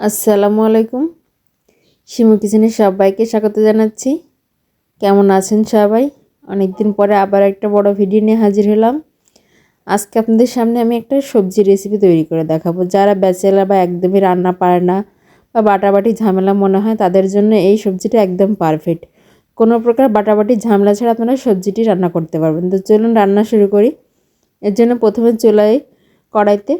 আসসালামু আলাইকুম। শিমু কিচেনে সবাইকে স্বাগত জানাচ্ছি। কেমন আছেন সবাই? অনেক দিন পরে আবার একটা বড় ভিডিও নিয়ে হাজির হলাম। আজকে আপনাদের সামনে আমি একটা সবজি রেসিপি তৈরি করে দেখাবো। যারা ব্যাচেলার বা একদমই রান্না পারে না বা বাটাবাটি ঝামেলা মনে হয়, তাদের জন্য এই সবজিটা একদম পারফেক্ট কোনো প্রকার বাটাবাটি ঝামেলা ছাড়া আপনারা সবজিটি রান্না করতে পারবেন। তো চলুন রান্না শুরু করি। এর জন্য প্রথমে চুলায় কড়াইতে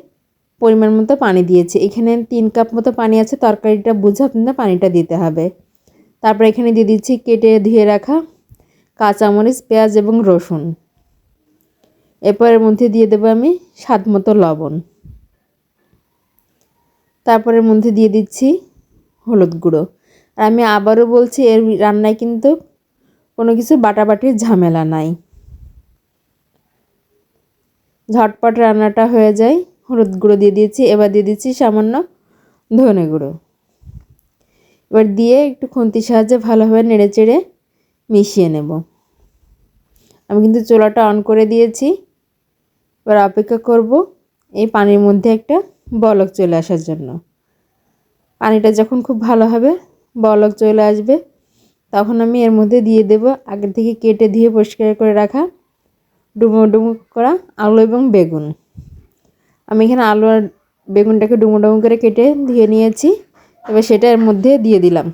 পরিমাণ মতো পানি দিয়েছি। এখানে তিন কাপ মতো পানি আছে, তরকারিটা বুঝে আপনাদের পানিটা দিতে হবে। তারপর এখানে দিয়ে দিচ্ছি কেটে ধুয়ে রাখা কাঁচামরিচ, পেঁয়াজ এবং রসুন। এরপরের মধ্যে দিয়ে দেবো আমি স্বাদ মতো লবণ। তারপরের মধ্যে দিয়ে দিচ্ছি হলুদ গুঁড়ো। আর আমি আবারও বলছি, এর রান্নায় কিন্তু কোনো কিছু বাটাবাটির ঝামেলা নাই। ঝটপট রান্নাটা হয়ে যায়। হলুদ গুঁড়ো দিয়ে দিয়েছি, এবার দিয়ে দিচ্ছি সামান্য ধনে গুঁড়ো। এবার দিয়ে একটু খুন্তির সাহায্যে ভালোভাবে নেড়ে চেড়ে মিশিয়ে নেব। আমি কিন্তু চোলাটা অন করে দিয়েছি। এবার অপেক্ষা করব এই পানির মধ্যে একটা বলক চলে আসার জন্য। পানিটা যখন খুব ভালো হবে, বলক চলে আসবে, তখন আমি এর মধ্যে দিয়ে দেব আগে থেকে কেটে ধুয়ে পরিষ্কার করে রাখা ডুমো ডুমো করা আলু এবং বেগুন। আমি এখানে আলু আর বেগুনটাকে ডুমো ডুমো করে কেটে ধুয়ে নিয়েছি। এবার সেটা এর মধ্যে দিয়ে দিলাম।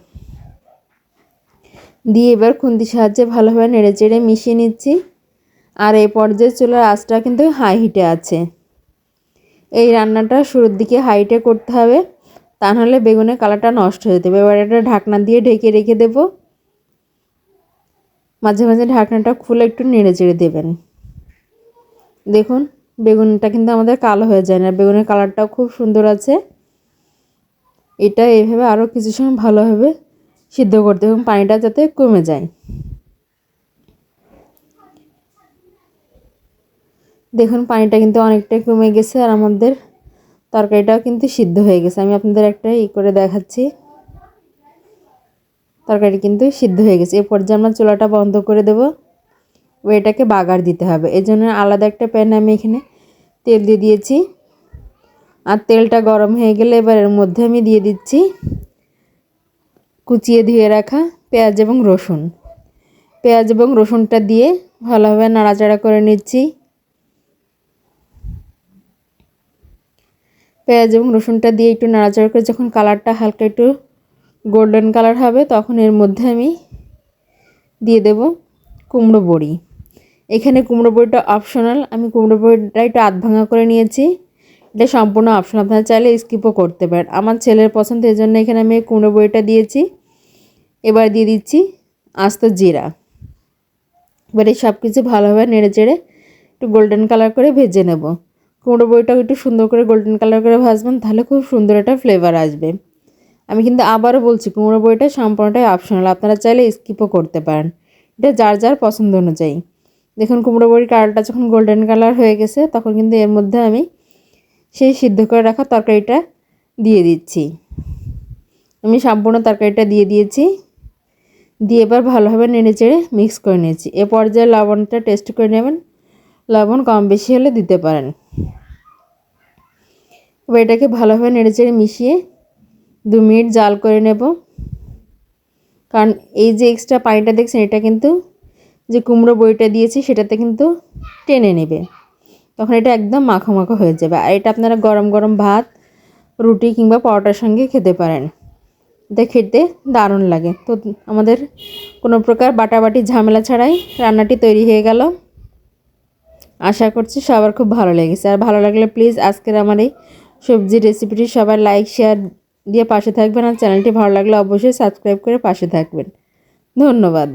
দিয়ে এবার খুন্তির সাহায্যে ভালোভাবে নেড়ে চেড়ে মিশিয়ে নিচ্ছি। আর এই পর্যায়ে চুলার আঁচটা কিন্তু হাই হিটে আছে। এই রান্নাটা শুরুর দিকে হাইটে করতে হবে, তা নাহলে বেগুনের কালারটা নষ্ট হয়ে যেতে এবার এটা ঢাকনা দিয়ে ঢেকে রেখে দেব। মাঝে মাঝে ঢাকনাটা খুলে একটু নেড়ে চেড়ে দেবেন। দেখুন বেগুনটা কিন্তু আমাদের কালো হয়ে যায় না। বেগুনের কালারটাও খুব সুন্দর আছে। এটা এইভাবে আরও কিছু সময় ভালোভাবে সিদ্ধ করতে এবং পানিটা যাতে কমে যায়। দেখুন, পানিটা কিন্তু অনেকটাই কমে গেছে আর আমাদের তরকারিটাও কিন্তু সিদ্ধ হয়ে গেছে। আমি আপনাদের একটা ই করে দেখাচ্ছি। তরকারি কিন্তু সিদ্ধ হয়ে গেছে। এ পর্যায়ে আমরা চুলাটা বন্ধ করে দেব এটাকে বাগার দিতে হবে। এই জন্য আলাদা একটা প্যানে আমি এখানে তেল দিয়ে দিয়েছি। আর তেলটা গরম হয়ে গেলে এবার এর মধ্যে আমি দিয়ে দিচ্ছি কুচিয়ে ধুয়ে রাখা পেঁয়াজ এবং রসুন। পেঁয়াজ এবং রসুনটা দিয়ে ভালোভাবে নাড়াচাড়া করে নিচ্ছি। পেঁয়াজ এবং রসুনটা দিয়ে একটু নাড়াচাড়া করে যখন কালারটা হালকা একটু গোল্ডেন কালার হবে, তখন এর মধ্যে আমি দিয়ে দেব কুমড়ো বড়ি। এখানে কুমড়ো বড়িটা অপশনাল আমি কুমড়ো বড়িটা একটু আধ ভাঙা করে নিয়েছি। এটা সম্পূর্ণ অপশন আপনারা চাইলে স্কিপও করতে পারেন। আমার ছেলের পছন্দ এই জন্য এখানে আমি কুমড়ো বড়িটা দিয়েছি। এবার দিয়ে দিচ্ছি আস্ত জিরা। এবার এই সব কিছু ভালোভাবে নেড়ে চেড়ে একটু গোল্ডেন কালার করে ভেজে নেব। কুমড়ো বড়িটাও একটু সুন্দর করে গোল্ডেন কালার করে ভাজবেন, তাহলে খুব সুন্দর একটা ফ্লেভার আসবে। আমি কিন্তু আবারও বলছি, কুমড়ো বড়িটা সম্পূর্ণটাই অপশনাল আপনারা চাইলে স্কিপও করতে পারেন। এটা যার যার পছন্দ অনুযায়ী। দেখুন কুমড়ো বড়ির কালারটা যখন গোল্ডেন কালার হয়ে গেছে, তখন কিন্তু এর মধ্যে আমি সেই সিদ্ধ করে রাখা তরকারিটা দিয়ে দিচ্ছি। আমি সম্পূর্ণ তরকারিটা দিয়ে দিয়েছি। দিয়ে এবার ভালোভাবে নেড়ে চেড়ে মিক্স করে নিয়েছি। এ পর্যায়ে লবণটা টেস্ট করে নেবেন। লবণ কম বেশি হলে দিতে পারেন। এবার এটাকে ভালোভাবে নেড়ে চেড়ে মিশিয়ে দু মিনিট জাল করে নেব। কারণ এই যে এক্সট্রা পানিটা দেখছেন, এটা কিন্তু যে কুমড়ো বইটা দিয়েছি সেটাতে কিন্তু টেনে নেবে। তখন এটা একদম মাখো মাখো হয়ে যাবে। আর এটা আপনারা গরম গরম ভাত, রুটি কিংবা পরোটার সঙ্গে খেতে পারেন। এটা খেতে দারুণ লাগে। তো আমাদের কোনো প্রকার বাটাবাটি, ঝামেলা ছাড়াই রান্নাটি তৈরি হয়ে গেল। আশা করছি সবার খুব ভালো লেগেছে। আর ভালো লাগলে প্লিজ আজকের আমার এই সবজির রেসিপিটি সবার লাইক শেয়ার দিয়ে পাশে থাকবেন। আর চ্যানেলটি ভালো লাগলে অবশ্যই সাবস্ক্রাইব করে পাশে থাকবেন। ধন্যবাদ।